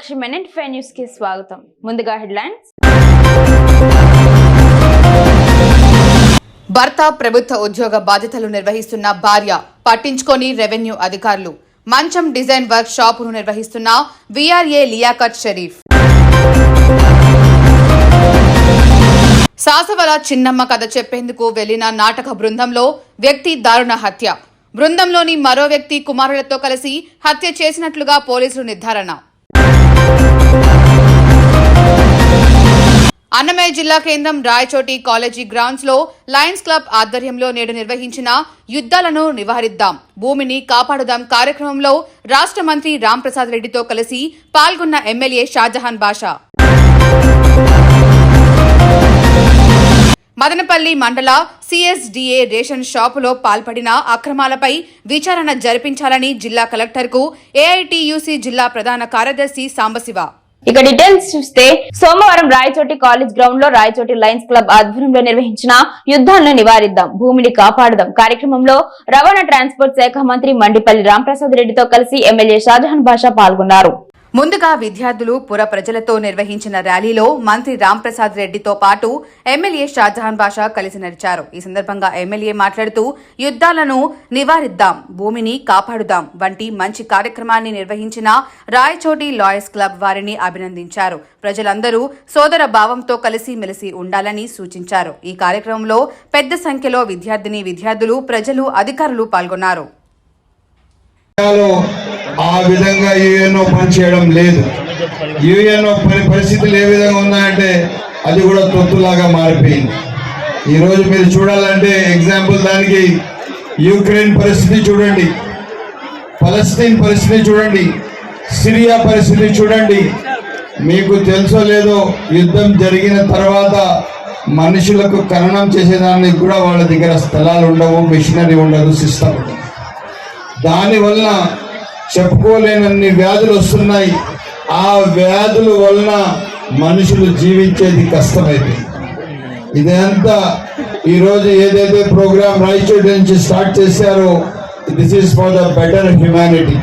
విపక్ష minute five న్యూస్కి స్వాగతం. ముందుగా హెడ్లైన్స్. భర్త ప్రభుత్వ ఉద్యోగ బాధ్యతలు నిర్వహిస్తున్న భార్య పట్టించుకొని రెవెన్యూ అధికారులు. మంచం డిజైన్ వర్క్ షాపును నిర్వహిస్తున్న విఆర్ఏ లియాకత్ షరీఫ్. సాసవల చిన్నమ్మ కథ చెప్పేందుకు వెళ్ళిన నాటక బృందంలో వ్యక్తి దారుణ హత్య. బృందంలోని మరో వ్యక్తి కుమారులతో కలిసి హత్య చేసినట్లుగా పోలీసులు నిర్ధారణ. అన్నమయ్య జిల్లా కేంద్రం రాయచోటి కాలేజీ గ్రౌండ్స్లో లయన్స్ క్లబ్ ఆధ్వర్యంలో నేడు నిర్వహించిన యుద్ధాలను నివారిద్దాం. భూమిని కాపాడుదాం కార్యక్రమంలో రాష్ట్ర మంత్రి రాంప్రసాద్ రెడ్డితో కలిసి పాల్గొన్న ఎమ్మెల్యే షాజహాన్ బాషా. మదనపల్లి మండల సిఎస్డిఏ రేషన్ షాపులో పాల్పడిన అక్రమాలపై విచారణ జరిపించాలని జిల్లా కలెక్టర్కు ఏఐటియుసి జిల్లా ప్రధాన కార్యదర్శి సాంబశివ. ఇక డీటెయిల్స్ చూస్తే సోమవారం రాయచోటి కాలేజ్ గ్రౌండ్లో రాయచోటి లయన్స్ క్లబ్ ఆధ్వర్యంలో నిర్వహించిన యుద్ధాలను నివారిద్దాం భూమిని కాపాడదాం కార్యక్రమంలో రవాణా ట్రాన్స్పోర్ట్ శాఖ మంత్రి మండిపల్లి రాంప్రసాద్ రెడ్డితో కలిసి ఎమ్మెల్యే షాజహాన్ బాషా పాల్గొన్నారు. ముందుగా విద్యార్థులు పుర ప్రజలతో నిర్వహించిన ర్యాలీలో మంత్రి రాంప్రసాద్ రెడ్డితో పాటు ఎమ్మెల్యే షాజహాన్ బాషా కలిసి నడిచారు. ఈ సందర్భంగా ఎమ్మెల్యే మాట్లాడుతూ యుద్ధాలను నివారిద్దాం భూమిని కాపాడుదాం వంటి మంచి కార్యక్రమాన్ని నిర్వహించిన రాయచోటి లాయర్స్ క్లబ్ వారిని అభినందించారు. ప్రజలందరూ సోదర భావంతో కలిసి మెలిసి ఉండాలని సూచించారు. ఈ కార్యక్రమంలో పెద్ద సంఖ్యలో విద్యార్థిని విద్యార్థులు ప్రజలు అధికారులు పాల్గొన్నారు. ఆ విధంగా యుఎన్ఓ పనిచేయడం లేదు. యుఎన్ఓ పని పరిస్థితులు ఏ విధంగా ఉన్నాయంటే అది కూడా తొత్తులాగా మారిపోయింది. ఈరోజు మీరు చూడాలంటే ఎగ్జాంపుల్ దానికి యూక్రెయిన్ పరిస్థితి చూడండి. పలస్తీన్ పరిస్థితి చూడండి. సిరియా పరిస్థితి చూడండి. మీకు తెలుసో లేదో యుద్ధం జరిగిన తర్వాత మనుషులకు ఖననం చేసేదానికి కూడా వాళ్ళ దగ్గర స్థలాలు ఉండవు మిషనరీ ఉండదు సిస్టమ్ ఉండదు. దానివల్ల చెప్పుకోలేనన్ని వ్యాధులు వస్తున్నాయి. ఆ వ్యాధుల వలన మనుషులు జీవించేది కష్టమైంది ఇదంతా ఈరోజు ఏదైతే ప్రోగ్రామ్ రాయచూడ్ నుంచి స్టార్ట్ చేశారో this is for the better humanity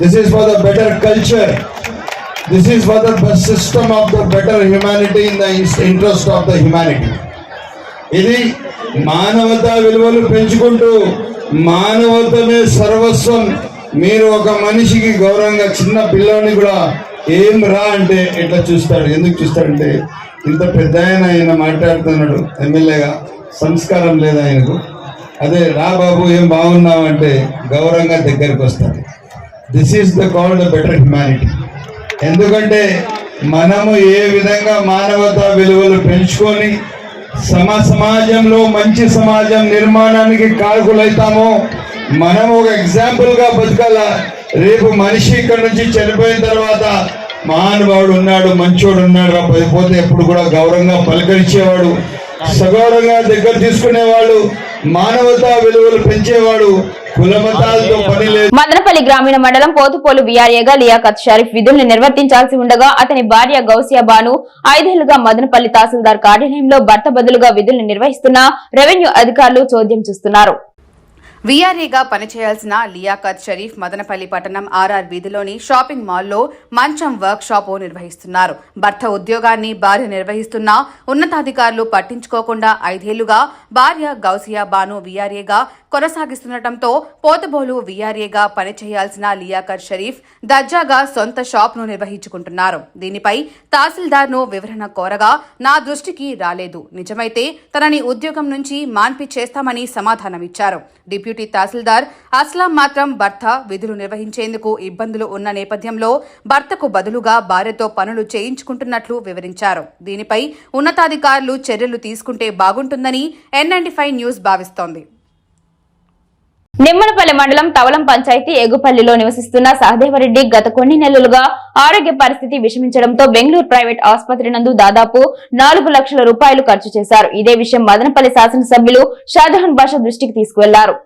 this is for the better culture this is for the best system of the better humanity in the interest of the humanity ఇది మానవతా విలువలు పెంచుకుంటూ మానవతమే సర్వస్వం. మీరు ఒక మనిషికి గౌరవంగా చిన్న పిల్లోని కూడా ఏం రా అంటే ఎట్లా చూస్తాడు? ఎందుకు చూస్తాడంటే ఇంత పెద్ద ఆయన ఆయన మాట్లాడుతున్నాడు. ఎమ్మెల్యేగా సంస్కారం లేదు ఆయనకు? అదే రా బాబు ఏం బాగున్నావు అంటే గౌరవంగా దగ్గరికి వస్తాడు. This is the call better humanity ఎందుకంటే మనము ఏ విధంగా మానవతా విలువలు పెంచుకొని సమ సమాజంలో మంచి సమాజం నిర్మాణానికి కారకులైతామో మనం ఒక ఎగ్జాంపుల్గా బతకాల? రేపు మనిషి ఇక్కడ నుంచి చనిపోయిన తర్వాత మహానుభావుడు ఉన్నాడు మంచోడు ఉన్నాడు రా పోతే ఎప్పుడు కూడా గౌరవంగా పలకరించేవాడు. సగౌరవంగా దగ్గర తీసుకునేవాడు మానవతా విలువలు పెంచేవాడు మదనపల్లి గ్రామీణ మండలం పోతుపోలు విఆర్ఏగా లియాకత్ షరీఫ్ విధులను నిర్వర్తించాల్సి ఉండగా అతని భార్య గౌసియా బాను ఐదేళ్ళుగా మదనపల్లి తహసీల్దార్ కార్యాలయంలో భర్త బదులుగా విధులను నిర్వహిస్తున్న రెవెన్యూ అధికారులు చోద్యం చూస్తున్నారు. వీఆర్ఏగా పనిచేయాల్సిన లియాఖత్ షరీఫ్ మదనపల్లి పట్టణం ఆర్ఆర్ వీధిలోని షాపింగ్ మాల్లో మంచం వర్క్ షాపు నిర్వహిస్తున్నారు. భర్త ఉద్యోగాన్ని భార్య నిర్వహిస్తున్న ఉన్నతాధికారులు పట్టించుకోకుండా ఐదేళ్ళుగా భార్య గౌసియా బాను వీఆర్ఏగా కొనసాగిస్తుండటంతో పోతబోలు వీఆర్ఏగా పనిచేయాల్సిన లియాఖత్ షరీఫ్ దర్జాగా సొంత షాప్ను నిర్వహించుకుంటున్నారు. దీనిపై తహసీల్దార్ను వివరణ కోరగా నా దృష్టికి రాలేదు. నిజమైతే తనని ఉద్యోగం నుంచి మాన్పి చేస్తామని సమాధానమిచ్చారు. డిప్యూటీ తహసీల్దార్ అస్లాం మాత్రం భర్త విధులు నిర్వహించేందుకు ఇబ్బందులు ఉన్న నేపథ్యంలో భర్తకు బదులుగా భార్యతో పనులు చేయించుకుంటున్నట్లు వివరించారు. దీనిపై ఉన్నతాధికారులు చర్యలు తీసుకుంటే బాగుంటుందని ఎన్ఎండి ఫైవ్ న్యూస్ భావిస్తోంది. నిమ్మనపల్లి మండలం తవలం పంచాయతీ ఎగుపల్లిలో నివసిస్తున్న సహదేవరెడ్డి గత కొన్ని నెలలుగా ఆరోగ్య పరిస్థితి విషమించడంతో బెంగళూరు ప్రైవేట్ ఆసుపత్రి నందు దాదాపు నాలుగు లక్షల రూపాయలు ఖర్చు చేశారు. ఇదే విషయం మదనపల్లి శాసనసభ్యులు షాజహాన్ బాషా దృష్టికి తీసుకువెళ్ళారు.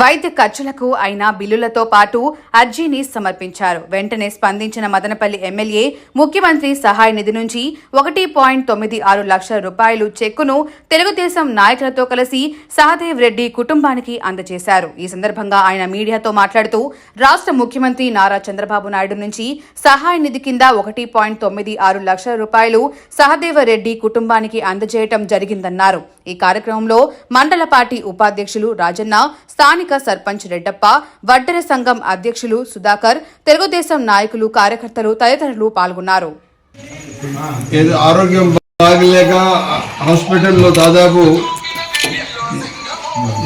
వైద్య ఖర్చులకు అయిన బిల్లులతో పాటు అర్జీని సమర్పించారు. వెంటనే స్పందించిన మదనపల్లి ఎమ్మెల్యే ముఖ్యమంత్రి సహాయ నిధి నుంచి ఒకటి పాయింట్ తొమ్మిది ఆరు లక్షల రూపాయలు చెక్కును తెలుగుదేశం నాయకులతో కలిసి సహదేవ్ రెడ్డి కుటుంబానికి అందజేశారు. ఈ సందర్భంగా ఆయన మీడియాతో మాట్లాడుతూ రాష్ట్ర ముఖ్యమంత్రి నారా చంద్రబాబు నాయుడు నుంచి సహాయ నిధి కింద ఒకటి పాయింట్ తొమ్మిది ఆరు లక్షల రూపాయలు సహదేవ రెడ్డి కుటుంబానికి అందజేయటం జరిగిందన్నారు. ఈ కార్యక్రమంలో మండల పార్టీ ఉపాధ్యక్షులు రాజన్న స్థానిక సర్పంచ్ రెడ్డప్ప వడ్డెర సంఘం అధ్యక్షులు సుధాకర్ తెలుగుదేశం నాయకులు కార్యకర్తలు తదితరులు పాల్గొన్నారు. ఏదో ఆరోగ్యం బాగలేక హాస్పిటల్లో దాదాపు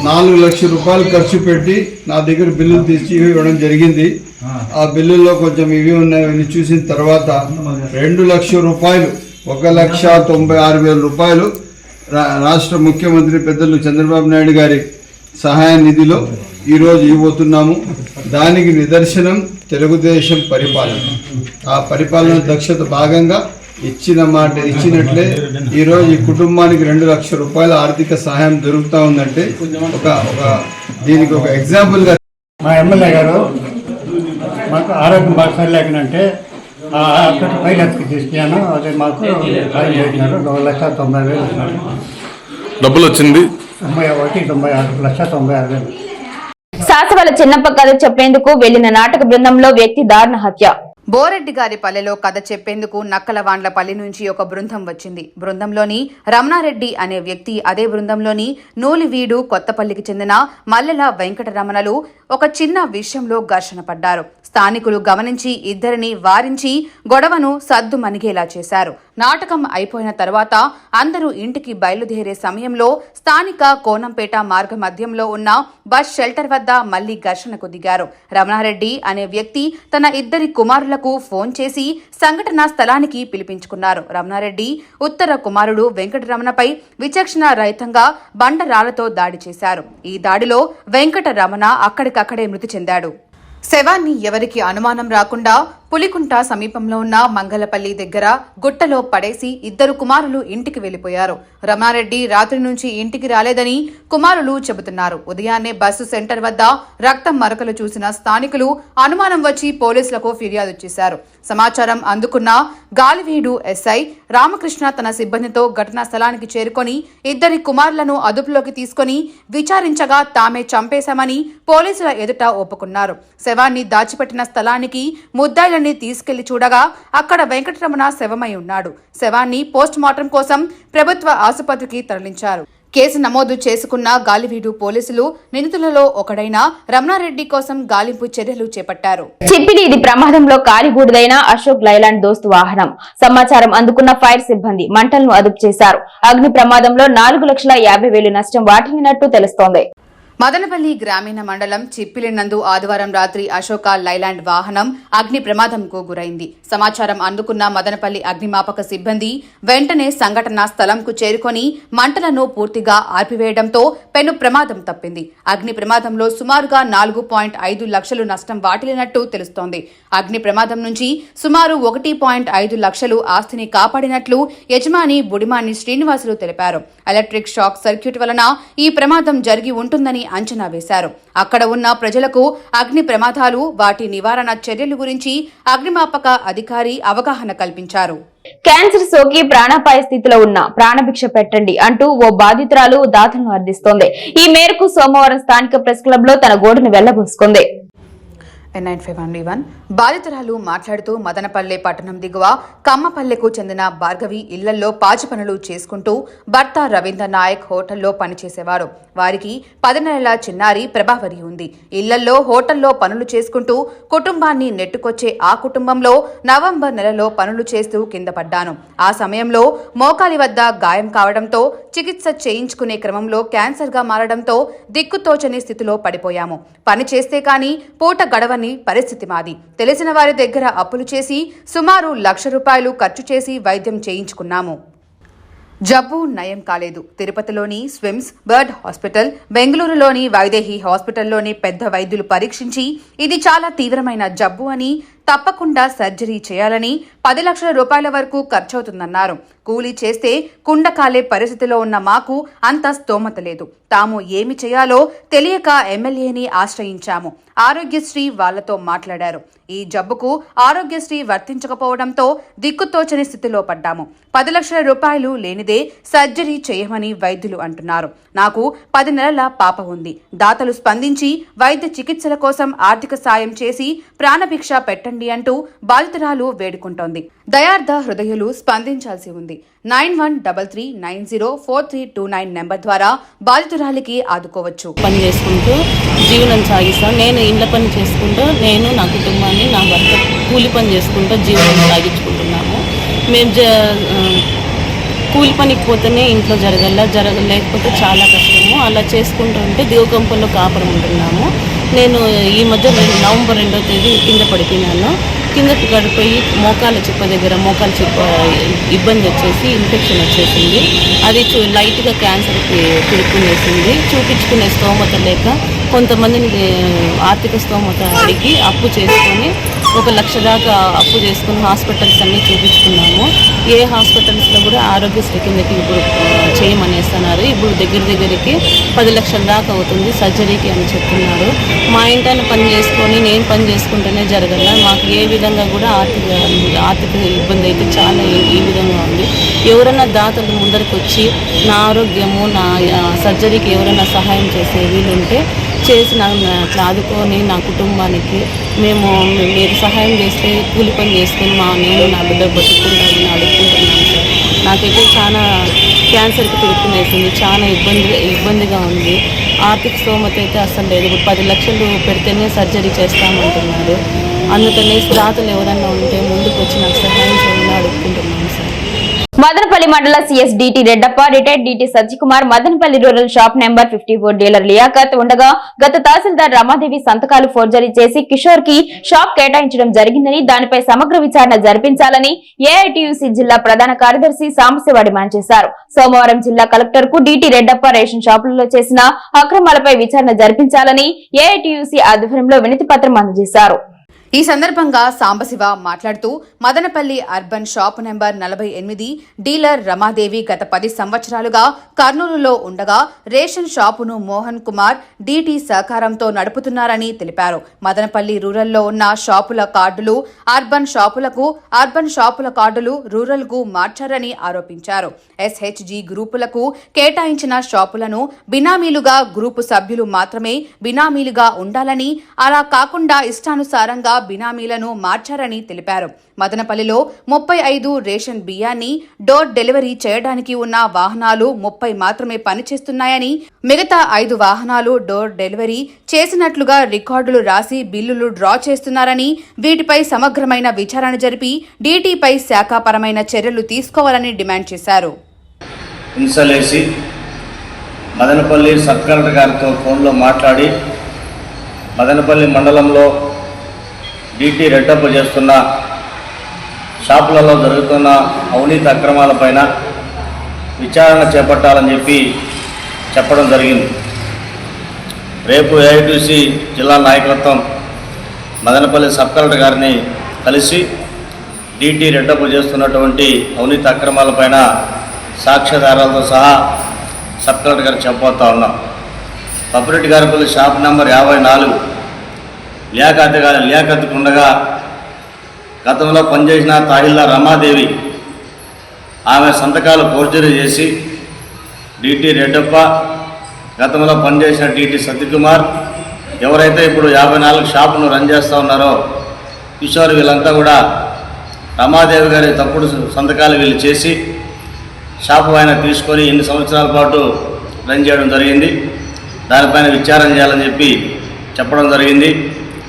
నాలుగు లక్షల రూపాయలు ఖర్చు పెట్టి నా దగ్గర బిల్లులు తీసి ఇవ్వడం జరిగింది. ఆ బిల్లుల్లో కొంచెం ఇవి ఉన్నాయని చూసిన తర్వాత రెండు లక్షల రూపాయలు ఒక లక్ష తొంభై ఆరు వేల రూపాయలు రా- రాష్ట్ర ముఖ్యమంత్రి పెద్దలు చంద్రబాబు నాయుడు గారి సహాయ నిధిలో ఈరోజు ఇవ్వబోతున్నాము. దానికి నిదర్శనం తెలుగుదేశం పరిపాలన. ఆ పరిపాలన దక్షత భాగంగా ఇచ్చిన మాట ఇచ్చినట్లే ఈరోజు ఈ కుటుంబానికి రెండు లక్షల రూపాయల ఆర్థిక సహాయం దొరుకుతూ ఉందంటే ఒక ఒక దీనికి ఒక ఎగ్జాంపుల్గా మా ఎమ్మెల్యే గారు మాకు ఆరోగ్యం బాగా సరిలేకనంటే ఆ తీసుకున్నాను అదే మాకు సాయం లక్షల తొంభై వేలు డబ్బులు వచ్చింది శాసవాల చిన్నప్ప కథ చెప్పేందుకు వెళ్ళిన నాటక బృందంలో వ్యక్తి దారుణ హత్య. బోరెడ్డి గారి పల్లెలో కథ చెప్పేందుకు నక్కలవాండ్లపల్లి నుంచి ఒక బృందం వచ్చింది. బృందంలోని రమణారెడ్డి అనే వ్యక్తి అదే బృందంలోని నూలివీడు కొత్తపల్లికి చెందిన మల్లెల వెంకటరమణలు ఒక చిన్న విషయంలో ఘర్షణ పడ్డారు. స్థానికులు గమనించి ఇద్దరిని వారించి గొడవను సద్దు మణిగేలా చేశారు. నాటకం అయిపోయిన తర్వాత అందరూ ఇంటికి బయలుదేరే సమయంలో స్థానిక కోనంపేట మార్గ మధ్యంలో ఉన్న బస్ షెల్టర్ వద్ద మళ్ళీ ఘర్షణకు దిగారు. రమణారెడ్డి అనే వ్యక్తి తన ఇద్దరి కుమారుల కుమారులకు ఫోన్ చేసి సంఘటనా స్థలానికి పిలిపించుకున్నారు. రమణారెడ్డి ఉత్తర కుమారుడు వెంకటరమణపై విచక్షణ రహితంగా బండరాళ్ళతో దాడి చేశారు. ఈ దాడిలో వెంకటరమణ అక్కడికక్కడే మృతి చెందాడు. శవాన్ని ఎవరికి అనుమానం రాకుండా పులికుంట సమీపంలో ఉన్న మంగళపల్లి దగ్గర గుట్టలో పడేసి ఇద్దరు కుమారులు ఇంటికి వెళ్ళిపోయారు రమారెడ్డి రాత్రి నుంచి ఇంటికి రాలేదని కుమారులు చెబుతున్నారు. ఉదయాన్నే బస్సు సెంటర్ వద్ద రక్తం మరకలు చూసిన స్థానికులు అనుమానం వచ్చి పోలీసులకు ఫిర్యాదు చేశారు. సమాచారం అందుకున్న గాలివీడు ఎస్ఐ రామకృష్ణ తన సిబ్బందితో ఘటనా స్థలానికి చేరుకొని ఇద్దరి కుమారులను అదుపులోకి తీసుకొని విచారించగా తామే చంపేశామని పోలీసుల ఎదుట ఒప్పుకున్నారు. శవాన్ని దాచిపెట్టిన స్థలానికి ముద్దాయిలని తీసుకెళ్ళి చూడగా అక్కడ వెంకటరమణ శవమై ఉన్నాడు. శవాన్ని పోస్టుమార్టం కోసం ప్రభుత్వ ఆసుపత్రికి తరలించారు. కేసు నమోదు చేసుకున్న గాలివీడు పోలీసులు నిందితులలో ఒకడైన రమణారెడ్డి కోసం గాలింపు చర్యలు చేపట్టారు. చిప్పిలి ఇది ప్రమాదంలో కాలిబూడిదైన అశోక్ లైలాండ్ దోస్తు వాహనం. సమాచారం అందుకున్న ఫైర్ సిబ్బంది మంటలను అదుపు చేశారు. అగ్ని ప్రమాదంలో నాలుగు లక్షల యాభై వేలు నష్టం వాటిల్లినట్టు తెలుస్తోంది. మదనపల్లి గ్రామీణ మండలం చిప్పిలి నందు ఆదివారం రాత్రి అశోక లైలాండ్ వాహనం అగ్ని ప్రమాదంకు గురైంది. సమాచారం అందుకున్న మదనపల్లి అగ్నిమాపక సిబ్బంది వెంటనే సంఘటనా స్థలంకు చేరుకొని మంటలను పూర్తిగా ఆర్పివేయడంతో పెను ప్రమాదం తప్పింది. అగ్ని ప్రమాదంలో సుమారుగా నాలుగు పాయింట్ ఐదు లక్షలు నష్టం వాటిల్లినట్టు తెలుస్తోంది. అగ్ని ప్రమాదం నుంచి సుమారు ఒకటి పాయింట్ ఐదు లక్షలు ఆస్తిని కాపాడినట్లు యజమాని బుడిమాని శ్రీనివాసులు తెలిపారు. ఎలక్ట్రిక్ షాక్ సర్క్యూట్ వలన ఈ ప్రమాదం జరిగి ఉంటుందని అంచనా వేశారు. అక్కడ ఉన్న ప్రజలకు అగ్ని ప్రమాదాలు వాటి నివారణ చర్యల గురించి అగ్నిమాపక అధికారి అవగాహన కల్పించారు. క్యాన్సర్ సోకి ప్రాణాపాయ స్థితిలో ఉన్న ప్రాణభిక్ష పెట్టండి అంటూ ఓ బాధితురాలు దాతలను అర్థిస్తోంది. ఈ మేరకు సోమవారం స్థానిక ప్రెస్ క్లబ్లో తన గోడును వెళ్ళబోసుకుంది. నైన్ ఫైవ్ వన్ వన్ బాధితురాలు మాట్లాడుతూ మదనపల్లె పట్టణం దిగువ కమ్మపల్లెకు చెందిన భార్గవి ఇళ్ళలో పాచి పనులు చేసుకుంటూ భర్త రవీంద్ర నాయక్ హోటల్లో పనిచేసేవారు. వారికి పది నెలల చిన్నారి ప్రభావరి ఉంది. ఇళ్ళలో హోటల్లో పనులు చేసుకుంటూ కుటుంబాన్ని నెట్టుకొచ్చే ఆ కుటుంబంలో నవంబర్ నెలలో పనులు చేస్తూ కింద పడ్డాను. ఆ సమయంలో మోకాలి వద్ద గాయం కావడంతో చికిత్స చేయించుకునే క్రమంలో క్యాన్సర్గా మారడంతో దిక్కుతోచని స్థితిలో పడిపోయాము. పని చేస్తే కానీ పూట గడవని పరిస్థితి మాది. తెలిసిన వారి దగ్గర అప్పులు చేసి సుమారు లక్ష రూపాయలు ఖర్చు చేసి వైద్యం చేయించుకున్నాము. జబ్బు నయం కాలేదు. తిరుపతిలోని స్విమ్స్ బర్డ్ హాస్పిటల్ బెంగళూరులోని వైదేహి హాస్పిటల్లోని పెద్ద వైద్యులు పరీక్షించి ఇది చాలా తీవ్రమైన జబ్బు అని తప్పకుండా సర్జరీ చేయాలని పది లక్షల రూపాయల వరకు ఖర్చవుతుందన్నారు. కూలీ చేస్తే కుండ కాలే పరిస్థితిలో ఉన్న మాకు అంత స్తోమత లేదు. తాము ఏమి చేయాలో తెలియక ఎమ్మెల్యేని ఆశ్రయించాము. ఆరోగ్యశ్రీ వాళ్ళతో మాట్లాడారు. ఈ జబ్బుకు ఆరోగ్యశ్రీ వర్తించకపోవడంతో దిక్కుతోచని స్థితిలో పడ్డాము. పది లక్షల రూపాయలు లేనిదే సర్జరీ చేయమని వైద్యులు అంటున్నారు. నాకు పది నెలల పాప ఉంది. దాతలు స్పందించి వైద్య చికిత్సల కోసం ఆర్థిక సాయం చేసి ప్రాణభిక్ష పెట్టండి అంటూ బాధితురాలు వేడుకుంటోంది. దయార్థ హృదయులు స్పందించాల్సి ఉంది. Nine one double three nine zero four three two nine number ద్వారా బాధితురాలికి ఆదుకోవచ్చు. పని చేసుకుంటూ జీవనం సాగిస్తాం. నేను ఇండ్ల పని చేసుకుంటూ నేను నా కుటుంబాన్ని నా భర్త కూలి పని చేసుకుంటూ జీవనం సాగించుకుంటున్నాము. మేము జ కూలి పనికి పోతేనే ఇంట్లో జరగల జరగలేకపోతే చాలా కష్టము. అలా చేసుకుంటూ ఉంటే దివకంపంలో కాపురం ఉంటున్నాము. నేను ఈ మధ్య నవంబర్ రెండో తేదీ కింద పడిపోయినాను. కిందకి పడిపోయి మోకాల చిప్ప దగ్గర మోకాల చిప్ప ఇబ్బంది వచ్చేసి ఇన్ఫెక్షన్ వచ్చేసింది. అది చూ లైట్గా క్యాన్సర్కి తిరుక్కునేసింది చూపించుకునే స్తోమత లేక కొంతమందిని ఆర్థిక స్తోమత అడిగి అప్పు చేసుకొని ఒక లక్ష దాకా అప్పు చేసుకుని హాస్పిటల్స్ అన్నీ చూపించుకున్నాము. ఏ హాస్పిటల్స్లో కూడా ఆరోగ్యశ్రీ కిందకి ఇప్పుడు చేయమనేస్తున్నారు. ఇప్పుడు దగ్గర దగ్గరికి పది లక్షల దాకా అవుతుంది సర్జరీకి అని చెప్తున్నారు. మా ఇంటాన్ని పని చేసుకొని నేను పని చేసుకుంటేనే జరగల. మాకు ఏ విధంగా కూడా ఆర్థిక ఆర్థిక ఇబ్బంది అయితే చాలా ఈ- విధంగా ఉంది. ఎవరైనా దాతలు ముందరికి వచ్చి నా ఆరోగ్యము నా సర్జరీకి ఎవరైనా సహాయం చేసే వీలుంటే చేసి నాకు ఆదుకొని నా కుటుంబానికి మేము మీరు సహాయం చేస్తే కూలి పని చేసుకొని మా నేను నా బిడ్డ బతుకుంటానని అడుగుకుంటున్నాను సార్. నాకైతే చాలా క్యాన్సర్కి తిరుగుతునేసింది చాలా ఇబ్బంది ఇబ్బందిగా ఉంది. ఆర్థిక స్తోమత అయితే అసలు లేదు. ఇప్పుడు పది లక్షలు పెడితేనే సర్జరీ చేస్తామంటున్నారు. అందుకని రాతలు ఎవరన్నా ఉంటే ముందుకు వచ్చి నాకు సహాయం చేయమని అడుగుకుంటున్నాను. మదనపల్లి మండల CS DT Reddappa retired DT Sajjikumar Madanapalli rural shop number fifty four dealer Liyaqat ఉండగా గత తహసీల్దార్ రమాదేవి సంతకాలు ఫోర్జరీ చేసి కిషోర్కి షాప్ కేటాయించడం జరిగిందని దానిపై సమగ్ర విచారణ జరిపించాలని ఏఐటియుసి జిల్లా ప్రధాన కార్యదర్శి సాంబశివ డిమాండ్ చేశారు. సోమవారం జిల్లా కలెక్టర్కు డిటి రెడ్డప్ప రేషన్ షాపులలో చేసిన అక్రమాలపై విచారణ జరిపించాలని ఏఐటియుసి ఆధ్వర్యంలో వినతి పత్రం అందజేశారు. ఈ సందర్భంగా సాంబశివ మాట్లాడుతూ మదనపల్లి అర్బన్ షాప్ నెంబర్ నలభై ఎనిమిది డీలర్ రమాదేవి గత పది సంవత్సరాలుగా కర్నూలులో ఉండగా రేషన్ షాపును మోహన్ కుమార్ డీటీ సహకారంతో నడుపుతున్నారని తెలిపారు. మదనపల్లి రూరల్లో ఉన్న షాపుల కార్డులు అర్బన్ షాపులకు అర్బన్ షాపుల కార్డులు రూరల్కు మార్చారని ఆరోపించారు. ఎస్హెచ్జీ గ్రూపులకు కేటాయించిన షాపులను బినామీలుగా గ్రూపు సభ్యులు మాత్రమే బినామీలుగా ఉండాలని అలా కాకుండా ఇష్టానుసారంగా బినామీలను మార్చారని తెలిపారు. మదనపల్లిలో ముప్పై ఐదు రేషన్ బియ్యాన్ని డోర్ డెలివరీ చేయడానికి ఉన్న వాహనాలు ముప్పై మాత్రమే పనిచేస్తున్నాయని మిగతా ఐదు వాహనాలు డోర్ డెలివరీ చేసినట్లుగా రికార్డులు రాసి బిల్లులు డ్రా చేస్తున్నారని వీటిపై సమగ్రమైన విచారణ జరిపి డీటీపై శాఖాపరమైన చర్యలు తీసుకోవాలని డిమాండ్ చేశారు. ఇన్సలేసి మదనపల్లి సబ్ కలెక్టర్ గారితో ఫోన్లో మాట్లాడి మదనపల్లి మండలంలో డీటీ రెడ్డప్ప చేస్తున్న షాపులలో జరుగుతున్న అవినీతి అక్రమాలపైన విచారణ చేపట్టాలని చెప్పి చెప్పడం జరిగింది. రేపు ఏఐటీసీ జిల్లా నాయకత్వం మదనపల్లి సబ్ కలెక్టర్ గారిని కలిసి డీటీ రెడ్డపు చేస్తున్నటువంటి అవినీతి అక్రమాలపైన సాక్ష్యాధారాలతో సహా సబ్ కలెక్టర్ గారు చెప్పబోతా ఉన్నాం. పప్పిరెడ్డి గారిపల్లి షాప్ నెంబర్ యాభై నాలుగు లియాఖత్ గారి గతంలో పనిచేసిన తాహిల్లా రమాదేవి ఆమె సంతకాలు ఫోర్జరీ చేసి డిటి రెడ్డప్ప గతంలో పనిచేసిన డిటి సత్యకుమార్ ఎవరైతే ఇప్పుడు యాభై నాలుగు షాపును రన్ చేస్తూ ఉన్నారో కిషోర్ వీళ్ళంతా కూడా రమాదేవి గారి తప్పుడు సంతకాలు వీళ్ళు చేసి షాపు ఆయన తీసుకొని ఎన్ని సంవత్సరాల పాటు రన్ చేయడం జరిగింది దానిపైన విచారణ చేయాలని చెప్పి చెప్పడం జరిగింది.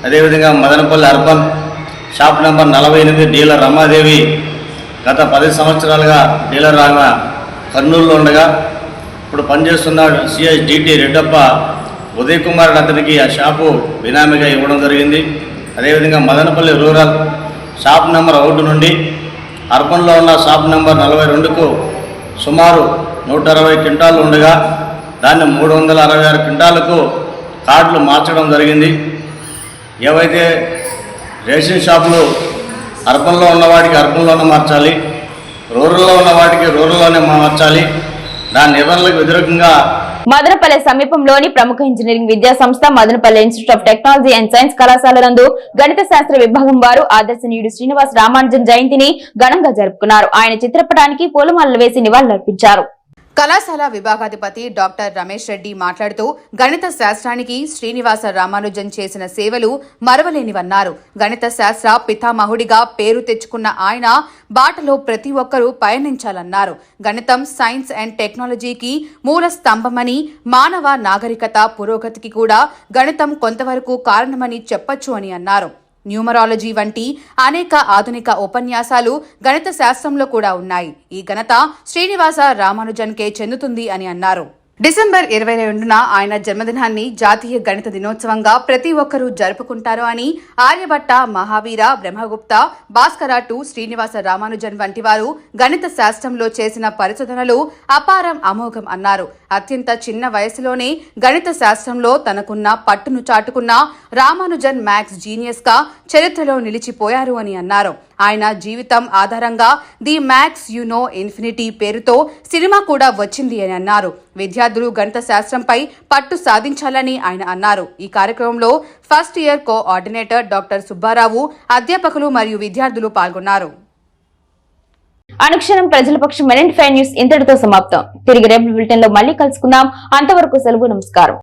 అదేవిధంగా మదనపల్లి అర్బన్ షాప్ నెంబర్ నలభై ఎనిమిది డీలర్ రమాదేవి గత పది సంవత్సరాలుగా డీలర్ ఆమె కర్నూలులో ఉండగా ఇప్పుడు పనిచేస్తున్న సిఐ డిటి రెడ్డప్ప ఉదయ్ కుమార్ అతనికి ఆ షాపు బినామీగా ఇవ్వడం జరిగింది. అదేవిధంగా మదనపల్లి రూరల్ షాప్ నెంబర్ ఒకటి నుండి అర్బన్లో ఉన్న షాప్ నెంబర్ నలభై రెండుకు సుమారు నూట అరవై క్వింటాలు ఉండగా దాన్ని మూడు వందల అరవై ఆరు క్వింటాలకు కార్డులు మార్చడం జరిగింది. ఏవైతే రేషన్ షాపులు అర్బన్లో ఉన్నవాడికి అర్బన్లోనే మార్చాలి రూరల్లో ఉన్న వాటికి రూరల్లోనే మార్చాలి దాని నిబంధనలకు వ్యతిరేకంగా మదనపల్లె సమీపంలోని ప్రముఖ ఇంజనీరింగ్ విద్యా సంస్థ Madanapalle institute of technology and science కళాశాల నందు గణిత శాస్త్ర విభాగం వారు ఆదర్శనీయుడు శ్రీనివాస్ రామానుజన్ జయంతిని ఘనంగా జరుపుకున్నారు. ఆయన చిత్రపటానికి పూలమాలలు వేసి నివాళులర్పించారు. కళాశాల విభాగాధిపతి డాక్టర్ రమేష్ రెడ్డి మాట్లాడుతూ గణిత శాస్త్రానికి శ్రీనివాస రామానుజన్ చేసిన సేవలు మరవలేనివన్నారు. గణిత శాస్త్ర పితామహుడిగా పేరు తెచ్చుకున్న ఆయన బాటలో ప్రతి ఒక్కరూ పయనించాలన్నారు. గణితం సైన్స్ అండ్ టెక్నాలజీకి మూల స్తంభమని మానవ నాగరికత పురోగతికి కూడా గణితం కొంతవరకు కారణమని చెప్పొచ్చు అని అన్నారు. న్యూమరాలజీ వంటి అనేక ఆధునిక ఉపన్యాసాలు గణిత శాస్త్రంలో కూడా ఉన్నాయి. ఈ ఘనత శ్రీనివాస రామానుజన్కే చెందుతుంది అని అన్నారు. డిసెంబర్ ఇరవై రెండున ఆయన జన్మదినాన్ని జాతీయ గణిత దినోత్సవంగా ప్రతి ఒక్కరూ జరుపుకుంటారు అని ఆర్యభట్ట మహావీర బ్రహ్మగుప్త భాస్కరాటు శ్రీనివాస రామానుజన్ వంటి వారు గణిత శాస్త్రంలో చేసిన పరిశోధనలు అపారం అమోఘం అన్నారు. అత్యంత చిన్న వయసులోనే గణిత శాస్త్రంలో తనకున్న పట్టును చాటుకున్న రామానుజన్ మ్యాథ్స్ జీనియస్గా చరిత్రలో నిలిచిపోయారు అని అన్నారు. ఆయన జీవితం ఆధారంగా the maths you know infinity పేరుతో సినిమా కూడా వచ్చింది అని అన్నారు. విద్యార్థులు గణిత శాస్త్రంపై పట్టు సాధించాలని ఆయన అన్నారు. ఈ కార్యక్రమంలో first year coordinator doctor Subbarao అధ్యాపకులు మరియు విద్యార్థులు పాల్గొన్నారు. అనుక్షణం ప్రజల పక్షం మెరెంట్ ఫైవ్ న్యూస్ ఇంతటితో సమాప్తం. తిరిగి రేపు బులెటిన్లో మళ్ళీ కలుసుకుందాం. అంతవరకు సెలవు నమస్కారం.